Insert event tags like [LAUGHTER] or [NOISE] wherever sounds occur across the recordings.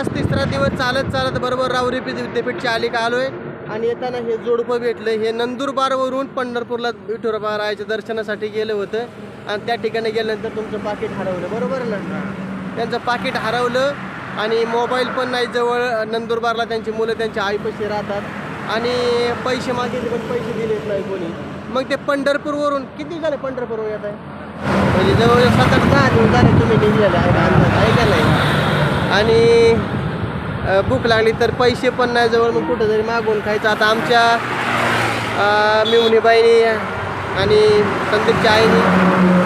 आज तिसरा दिवस चालत चालत बरोबर राहुरी विद्यापीठच्या आली का आलोय. आणि येताना हे जोडपं भेटलं. हे नंदुरबारवरून पंढरपूरला विठुराबा रायाच्या दर्शनासाठी गेलं होतं. आणि त्या ठिकाणी गेल्यानंतर तुमचं पाकिट हरवलं. बरोबर ना? त्यांचं पाकिट हरवलं. आणि मोबाईल पण नाही जवळ. नंदुरबारला त्यांची मुलं त्यांच्या आईपाशी राहतात. आणि पैसे मागितले पण पैसे दिलेच नाही कोणी. मग ते पंढरपूरवरून किती झाले पंढरपूरवर येत आहे? म्हणजे जवळ सात आठ दहा दिवस झाले तुम्ही निघलेले आहे का अंदाज आहे का नाही आणि भूक लागली तर पैसे पण नाही जवळ मग कुठं तरी मागून खायचं. आता आमच्या मिवणीबाईनी आणि संदीपच्या आईनी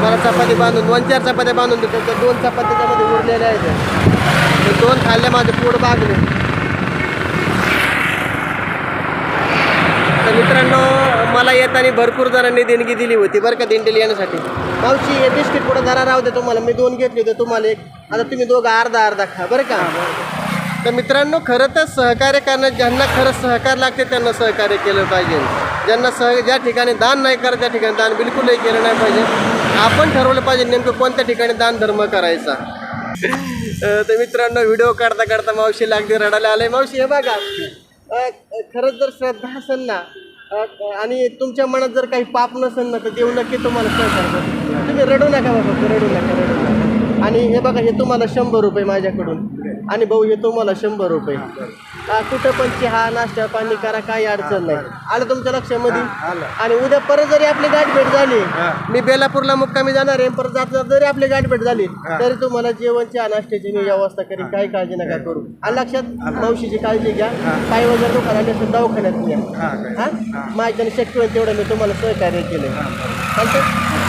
मला चपाती बांधून दोन चार चपात्या बांधून देतात तर दोन चपात्याच्यामध्ये उरलेल्या आहेत. दोन खाल्ल्या माझं पोट बागले. मित्रांनो मला येताना भरपूर जणांनी देणगी दिली होती बरं का दिंडीला येण्यासाठी. मावशी हे बिस्किट पुढे जरा राहू दे तुम्हाला. मी दोन घेतले होते तुम्हाला एक. आता तुम्ही दोघं अर्धा अर्धा खा बरं का? तर मित्रांनो खरं तर सहकार्य करणं ज्यांना खरं सहकार्य लागते त्यांना सहकार्य केलं पाहिजे. ज्यांना सह ज्या ठिकाणी दान नाही करत त्या ठिकाणी दान बिलकुलही केलं नाही पाहिजे. आपण ठरवलं पाहिजे नेमकं कोणत्या ठिकाणी दान धर्म करायचा. तर मित्रांनो व्हिडिओ काढता काढता मावशी लागली रडायला आले मावशी हे बघा. खरंच जर श्रद्धा असेल ना आणि तुमच्या मनात जर काही पाप नसेल ना तर देव नक्की तुम्हाला सहकार्य करतो. तुम्ही रडू नका बाबा रडू नका रडू नका. आणि हे बघा हे तुम्हाला शंभर रुपये माझ्याकडून. आणि भाऊ हे तुम्हाला शंभर रुपये. कुठं पण चहा नाश्ता पाणी करा काही अडचण नाही. आलं तुमच्या लक्षामध्ये? आणि उद्या परत जरी आपली गाठ भेट झाली मी बेलापूरला मुक्कामी जाणार आहे परत जात जरी आपली गाठ भेट झाली तरी तुम्हाला जेवण चहा नाश्त्याची मी व्यवस्था करीन. काही काळजी नका करू. आणि लक्षात मावशीची काळजी घ्या. पाय वगैरे लागले तर दवाखान्यात घ्या हा माझ्याने शक्य होईल तेवढं मी तुम्हाला सहकार्य केलं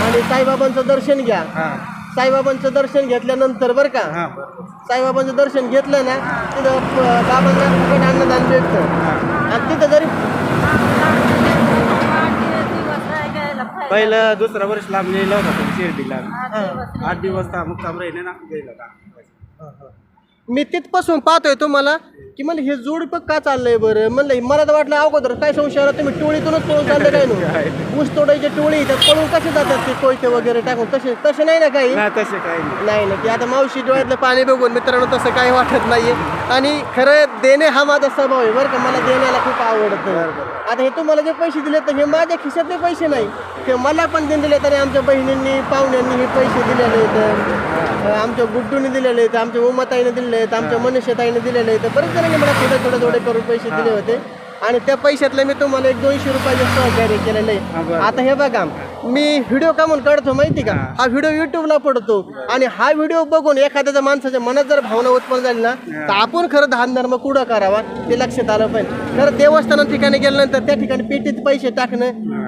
आणि साईबाबांचं दर्शन घ्या. साईबाबांचं दर्शन घेतल्यानंतर बरं का? साईबाबांचं दर्शन घेतलं ना तिथं प- बाबांना फुकट अन्नदान भेटतं. आणि तिथं जरी पहिलं दुसरं वर्ष लांब गेलं होतं शिर्डीला. आठ दिवस था मुक्काम राहिले ना गेलं का? मी तिथपासून पाहतोय तुम्हाला की मला हे जोडपं का चाललंय बरं? म्हणलं मला तर वाटलं अगोदर काय संशय आला? तुम्ही टोळीतूनच पळून [LAUGHS] चालले काय नो? ऊस तोडायची टोळी तर पळून कसे जातात ते कोयते वगैरे टाकून? तसे तसे नाही ना काही? नाही तसे काही नाही. नाही ना की आता मावशी डोळ्यातलं पाणी बघून मित्रांनो तसं काही वाटत नाहीये. आणि खरं देणे हा माझा स्वभाव आहे बरं का? मला देण्याला खूप आवडतं. आता हे तुम्हाला जे पैसे दिले तर हे माझ्या खिशातले पैसे नाही. हे मला पण दिलेले तरी आमच्या बहिणींनी पाहुण्यांनी हे पैसे दिलेले आहेत. आमच्या गुड्डूने दिलेले आहेत आमच्या उमाताईने दिलेले आहेत आमच्या मनुष्यताईने दिलेले आहेत. बरेच जणांनी मला थोडे थोडे थोडे करून पैसे दिले होते. आणि त्या पैशातले मी तुम्हाला एक दोनशे रुपयाचे सहकार्य केलेलं आहे. आता हे बघा मी व्हिडिओ का म्हणून काढतो माहिती का? हा व्हिडिओ युट्यूबला पडतो. आणि हा व्हिडिओ बघून एखाद्याच्या माणसाच्या मनात जर भावना उत्पन्न झाली ना तर आपण खरं दान धर्म कुठं करावा ते लक्षात आलं पाहिजे. खरं देवस्थाना ठिकाणी गेल्यानंतर त्या ठिकाणी पेटीत पैसे टाकणं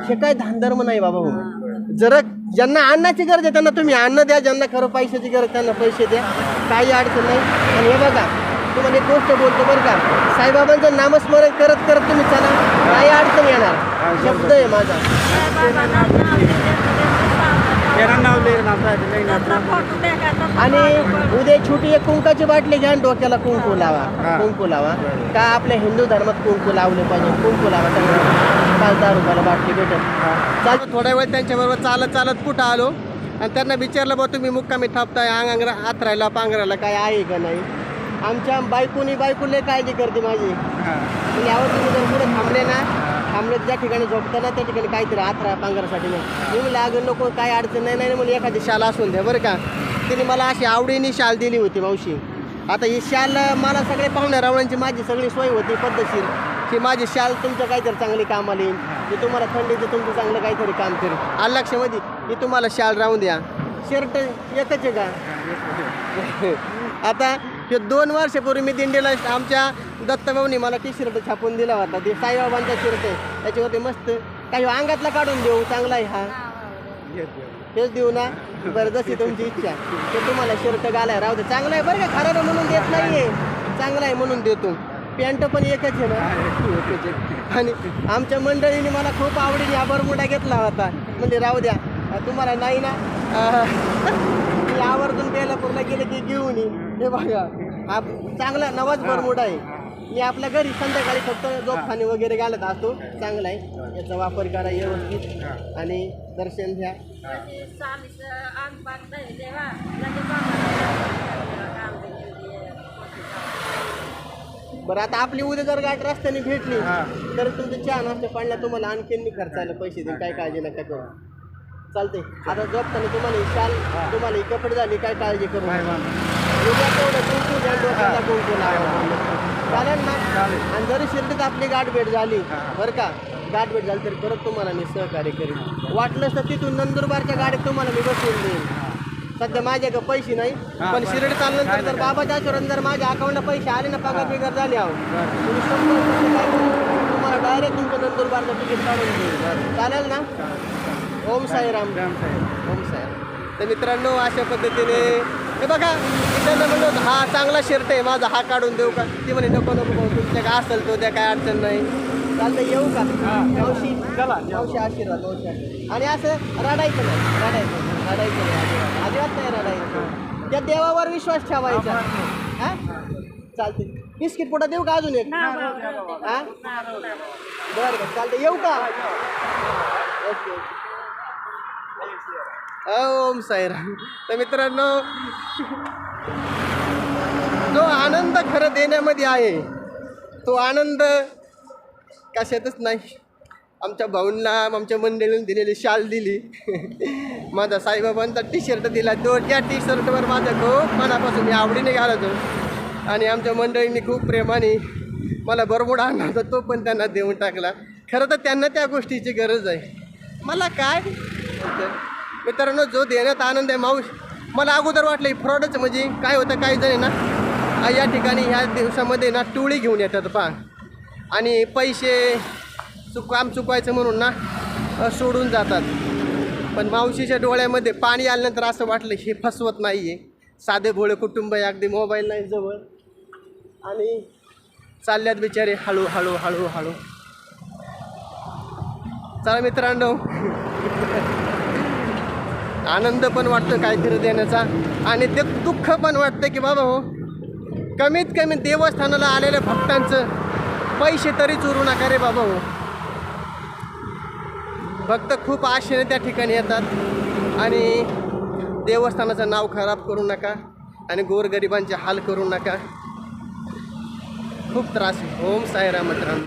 हे. काय धर्म नाही बाबा हो. जरा ज्यांना अन्नाची गरज आहे त्यांना तुम्ही अन्न द्या ज्यांना खरं पैशाची गरज त्यांना पैसे द्या. काही अडचण नाही. आणि हे बघा तुम्हाला एक गोष्ट बोलतो बरं का. साईबाबांचं नामस्मरण करत करत तुम्ही चला काही अडचण येणार. शब्द आहे माझा. आणि उद्या छोटी एक कुंकाची बाटली घ्या आणि डोक्याला कुंकू लावा. कुंकू लावा. का आपल्या हिंदू धर्मात कुंकू लावले पाहिजे? कुंकू लावा त्यांना पाच दहा रुपयाला बाटली भेटत चालू थोड्या वेळ त्यांच्याबरोबर चालत चालत कुठं आलो? आणि त्यांना विचारलं बा तुम्ही मुक्कामी थापताय अंग अंग आथरायला पांघरायला काय आहे का नाही? आमच्या बायकोनी बायकोले काळजी करते माझी. यावर तुम्ही जर पुढे थांबले ना थांबले ज्या ठिकाणी झोपताना त्या ठिकाणी काहीतरी आथरा पांघरासाठी नाही. मी म्हणलं अगं नको काय अडचण नाही नाही म्हणजे एखादी शाल असून द्या बरं का. तिने मला अशी आवडीने शाल दिली होती मावशी. आता ही शाल मला सगळे पाहुण्या रावणांची माझी सगळी सोय होती पद्धतशीर. की माझी शाल तुमच्या काहीतरी चांगली कामाला येईल. मी तुम्हाला थंडीचं तुमचं चांगलं काहीतरी काम करेल आलं लक्षामध्ये? मी तुम्हाला शाल राहून द्या. शर्ट एकच आहे का? [LAUGHS] आता हे दोन वर्षापूर्वी मी दिंडीला आमच्या दत्तभाऊनी मला टी शर्ट छापून दिला होता. ते साईबाबांचा शर्ट आहे. त्याच्यावरती मस्त काही अंगातला काढून देऊ. चांगला आहे हा. तेच देऊ ना. बरं जशी तुमची इच्छा. ते तुम्हाला शर्ट घालाय राहू दे. चांगला आहे बरं का? खराब म्हणून देत आहे चांगला आहे म्हणून देतो. पॅन्ट पण एकच आहे ना. आहे. आणि आमच्या मंडळीने मला खूप आवडीने हा बरमुडा घेतला होता. म्हणजे राहू द्या. तुम्हाला नाही ना? मी आवर्जून बेलापूरला गेलं की घेऊन ये हे बघा. हा चांगला नवाच बरमुडा आहे. मी आपल्या घरी संध्याकाळी फक्त जोपखाने वगैरे घालत असतो. चांगला आहे. याचा वापर करा व्यवस्थित. आणि दर्शन घ्या. बरं आता आपली उद्या जर गाठ रस्त्याने भेटली. तर तुमच्या चहा नाश्ता पाडल्या तुम्हाला आणखीन मी खर्चायला पैसे देईन. काय काळजी नका करू. चालते आता झोपताना तुम्हाला ही शाल तुम्हाला ही कपडे झाली काय काळजी करू काय नका. म्हणा उद्या तेवढं कुंकू द्या, डोक्याला कुंकू लावा. चालेल ना. आणि जरी शिर्डीत आपली गाठ भेट झाली. बरं का? गाठ भेट झाली तरी परत तुम्हाला मी सहकार्य करेन. वाटलंच तर तिथून नंदुरबारच्या गाडीत तुम्हाला मी बसवून देईन. सध्या माझ्याकडे पैसे नाही पण. शिर्डी चालल्यानंतर जर. बाबाच्या आशीर्वाद जर माझ्या अकाउंटला पैसे आले ना पगार बिगार झाले आहो. तुम्ही शंभर? तुम्हाला डायरेक्ट तुमचं नंदुरबारचं तिकीट काढून देईल चालेल ना? ओम साईराम राम साहेब ओम साहेब तर मित्रांनो अशा पद्धतीने हे बघा मी त्यांना म्हणलो हा चांगला शर्ट आहे माझा हा काढून देऊ का ती म्हणे नको नको भाऊ तुमच्या काय असेल तो द्या काय अडचण नाही चालतं येऊ का मावशी चला मावशी आशीर्वाद मावशी आशीर्वाद आणि असं रडायचं नाही रडायचं नाही, रडायचं नाही अजिबात अजिबात नाही रडायचं त्या देवावर विश्वास ठेवायचा हा चालते बिस्किट पुढं देऊ का अजून एक हा बरं बरं चालतं येऊ का ओके ओके ओम साईराम. तर मित्रांनो जो आनंद खरं देण्यामध्ये आहे तो आनंद कशातच नाही. आमच्या भाऊंना आमच्या मंडळीने दिलेली शाल दिली. माझा साईबाबांचा टी शर्ट दिला तो त्या टी शर्टवर माझा खूप मनापासून मी आवडीने घालतो. आणि आमच्या मंडळींनी खूप प्रेमाने मला बरोबर आणला होता तो पण त्यांना देऊन टाकला. खरं तर त्यांना त्या गोष्टीची गरज आहे. मला काय मित्रांनो जो देण्यात आनंद आहे माऊश मला अगोदर वाटलं फ्रॉडच म्हणजे काय होतं काही जण ना या ठिकाणी ह्या दिवसामध्ये ना टोळी घेऊन येतात पहा. आणि पैसे चुक काम चुकवायचं म्हणून ना सोडून जातात. पण मावशीच्या डोळ्यामध्ये पाणी आल्यानंतर असं वाटलं हे फसवत नाही आहे साधे भोळे कुटुंब आहे अगदी मोबाईल नाही जवळ. आणि चालल्यात बिचारे हळू हळू हळू हळू. चला मित्रांनो. [LAUGHS] आनंद पण वाटतो काहीतरी देण्याचा. आणि ते दुःख पण वाटतं की बाबा हो कमीत कमी देवस्थानाला आलेल्या भक्तांचं पैसे तरी चोरू नका रे बाबा हो. भक्त खूप आशेने त्या ठिकाणी येतात आणि देवस्थानाचं नाव खराब करू नका आणि गोरगरिबांचे हाल करू नका. खूप त्रास ओम साईराम मित्रांनो.